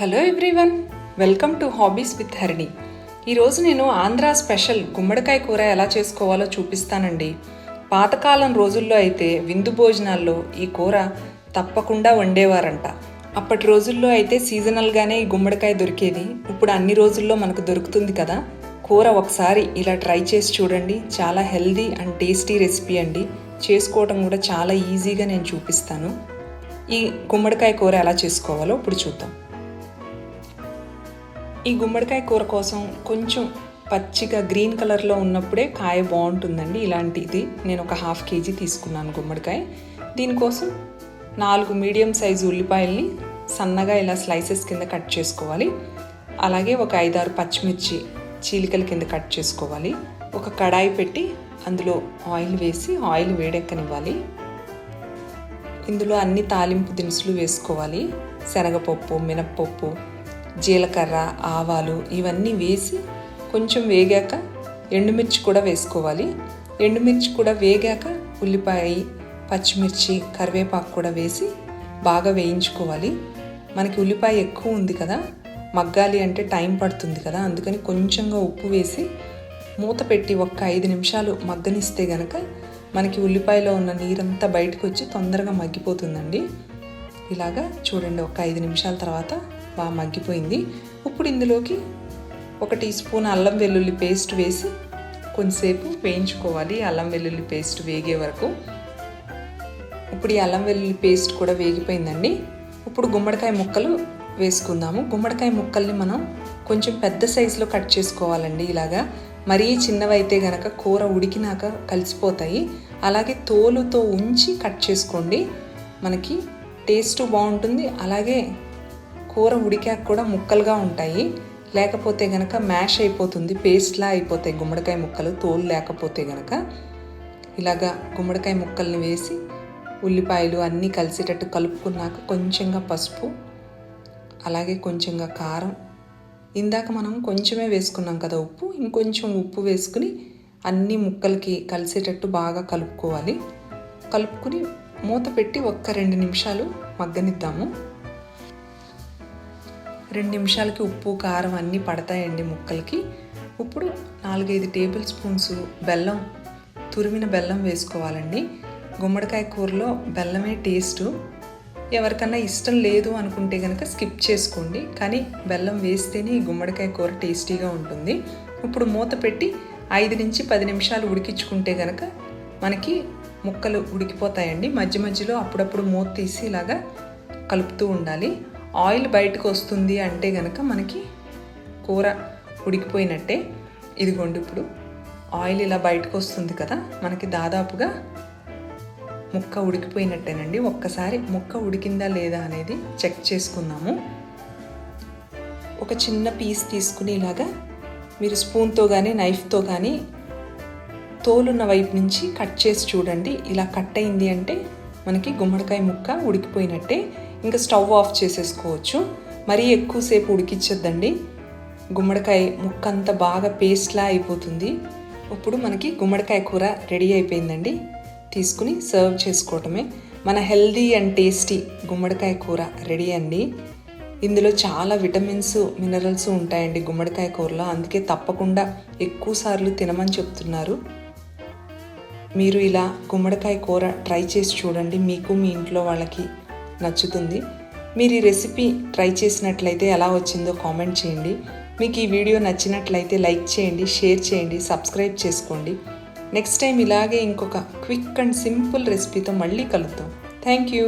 Hello everyone welcome to hobbies with Harini ఈరోజు నేను Andhra special గుమ్మడికాయ కూర ఎలా చేసుకోవాలో చూపిస్తానండి. పాతకాలం రోజుల్లో అయితే విందు భోజనాల్లో ఈ కూర తప్పకుండా వండేవారంట. అప్పటి రోజుల్లో అయితే సీజనల్గానే ఈ గుమ్మడికాయ దొరికేది. ఇప్పుడు అన్ని రోజుల్లో మనకు దొరుకుతుంది కదా. కూర ఒకసారి ఇలా ట్రై చేసి చూడండి. చాలా హెల్దీ అండ్ టేస్టీ రెసిపీ అండి. చేసుకోవడం కూడా చాలా ఈజీగా నేను చూపిస్తాను. ఈ గుమ్మడికాయ కూర ఎలా చేసుకోవాలో ఇప్పుడు చూద్దాం. ఈ గుమ్మడికాయ కూర కోసం కొంచెం పచ్చిగా గ్రీన్ కలర్లో ఉన్నప్పుడే కాయ బాగుంటుందండి. ఇలాంటిది నేను ఒక హాఫ్ కేజీ తీసుకున్నాను గుమ్మడికాయ. దీనికోసం నాలుగు మీడియం సైజు ఉల్లిపాయల్ని సన్నగా ఇలా స్లైసెస్ కింద కట్ చేసుకోవాలి. అలాగే ఒక ఐదారు పచ్చిమిర్చి చీలికల కింద కట్ చేసుకోవాలి. ఒక కడాయి పెట్టి అందులో ఆయిల్ వేసి ఆయిల్ వేడెక్కనివ్వాలి. ఇందులో అన్ని తాలింపు దినుసులు వేసుకోవాలి. శనగపప్పు మినప్పప్పు జీలకర్ర ఆవాలు ఇవన్నీ వేసి కొంచెం వేగాక ఎండుమిర్చి కూడా వేసుకోవాలి. ఎండుమిర్చి కూడా వేగాక ఉల్లిపాయ పచ్చిమిర్చి కరివేపాకు కూడా వేసి బాగా వేయించుకోవాలి. మనకి ఉల్లిపాయ ఎక్కువ ఉంది కదా మగ్గాలి అంటే టైం పడుతుంది కదా అందుకని కొంచెంగా ఉప్పు వేసి మూత పెట్టి ఒక్క ఐదు నిమిషాలు మగ్గనిస్తే గనక మనకి ఉల్లిపాయలో ఉన్న నీరంతా బయటకు వచ్చి తొందరగా మగ్గిపోతుందండి. ఇలాగా చూడండి ఒక ఐదు నిమిషాల తర్వాత బాగా మగ్గిపోయింది. ఇప్పుడు ఇందులోకి ఒక టీ స్పూన్ అల్లం వెల్లుల్లి పేస్ట్ వేసి కొంతసేపు వేయించుకోవాలి. అల్లం వెల్లుల్లి పేస్ట్ వేగే వరకు. ఇప్పుడు ఈ అల్లం వెల్లుల్లి పేస్ట్ కూడా వేగిపోయిందండి. ఇప్పుడు గుమ్మడికాయ ముక్కలు వేసుకుందాము. గుమ్మడికాయ ముక్కల్ని మనం కొంచెం పెద్ద సైజులో కట్ చేసుకోవాలండి ఇలాగా. మరీ చిన్నవైతే గనక కూర ఉడికినాక కలిసిపోతాయి. అలాగే తోలుతో ఉంచి కట్ చేసుకోండి. మనకి టేస్ట్ బాగుంటుంది. అలాగే కూర ఉడికాక కూడా ముక్కలుగా ఉంటాయి. లేకపోతే గనక మ్యాష్ అయిపోతుంది పేస్ట్లా అయిపోతాయి గుమ్మడికాయ ముక్కలు తోలు లేకపోతే గనక. ఇలాగా గుమ్మడికాయ ముక్కల్ని వేసి ఉల్లిపాయలు అన్నీ కలిసేటట్టు కలుపుకున్నాక కొంచెంగా పసుపు అలాగే కొంచెంగా కారం. ఇందాక మనం కొంచెమే వేసుకున్నాం కదా ఉప్పు ఇంకొంచెం ఉప్పు వేసుకుని అన్ని ముక్కలకి కలిసేటట్టు బాగా కలుపుకోవాలి. కలుపుకుని మూత పెట్టి ఒక్క రెండు నిమిషాలు మగ్గనిద్దాము. రెండు నిమిషాలకి ఉప్పు కారం అన్నీ పడతాయండి ముక్కలకి. ఇప్పుడు నాలుగైదు టేబుల్ స్పూన్స్ బెల్లం తురిమిన బెల్లం వేసుకోవాలండి. గుమ్మడికాయ కూరలో బెల్లమే టేస్టు. ఎవరికన్నా ఇష్టం లేదు అనుకుంటే కనుక స్కిప్ చేసుకోండి. కానీ బెల్లం వేస్తేనే ఈ గుమ్మడికాయ కూర టేస్టీగా ఉంటుంది. ఇప్పుడు మూత పెట్టి ఐదు నుంచి పది నిమిషాలు ఉడికించుకుంటే కనుక మనకి ముక్కలు ఉడికిపోతాయండి. మధ్య మధ్యలో అప్పుడప్పుడు మూత తీసి ఇలాగా కలుపుతూ ఉండాలి. ఆయిల్ బయటకు వస్తుంది అంటే కనుక మనకి కూర ఉడికిపోయినట్టే. ఇదిగోండి ఇప్పుడు ఆయిల్ ఇలా బయటకు వస్తుంది కదా మనకి దాదాపుగా ముక్క ఉడికిపోయినట్టేనండి. ఒక్కసారి ముక్క ఉడికిందా లేదా అనేది చెక్ చేసుకుందాము. ఒక చిన్న పీస్ తీసుకుని ఇలాగా మీరు స్పూన్తో కానీ నైఫ్తో కానీ తోలున్న వైపు నుంచి కట్ చేసి చూడండి. ఇలా కట్ అయింది అంటే మనకి గుమ్మడికాయ ముక్క ఉడికిపోయినట్టే. ఇంకా స్టవ్ ఆఫ్ చేసేసుకోవచ్చు. మరీ ఎక్కువసేపు ఉడికించొద్దండి. గుమ్మడికాయ ముక్క అంతా బాగా పేస్ట్లా అయిపోతుంది. ఇప్పుడు మనకి గుమ్మడికాయ కూర రెడీ అయిపోయిందండి. తీసుకుని సర్వ్ చేసుకోవటమే. మన హెల్దీ అండ్ టేస్టీ గుమ్మడికాయ కూర రెడీ అండి. ఇందులో చాలా విటమిన్స్ మినరల్స్ ఉంటాయండి గుమ్మడికాయ కూరలో. అందుకే తప్పకుండా ఎక్కువసార్లు తినమని చెప్తున్నారు. మీరు ఇలా గుమ్మడికాయ కూర ట్రై చేసి చూడండి. మీకు మీ ఇంట్లో వాళ్ళకి నచ్చుతుంది. మీరు ఈ రెసిపీ ట్రై చేసినట్లయితే ఎలా వచ్చిందో కామెంట్ చేయండి. మీకు ఈ వీడియో నచ్చినట్లయితే లైక్ చేయండి షేర్ చేయండి సబ్స్క్రైబ్ చేసుకోండి. నెక్స్ట్ టైం ఇలాగే ఇంకొక క్విక్ అండ్ సింపుల్ రెసిపీతో మళ్ళీ కలుద్దాం. Thank you.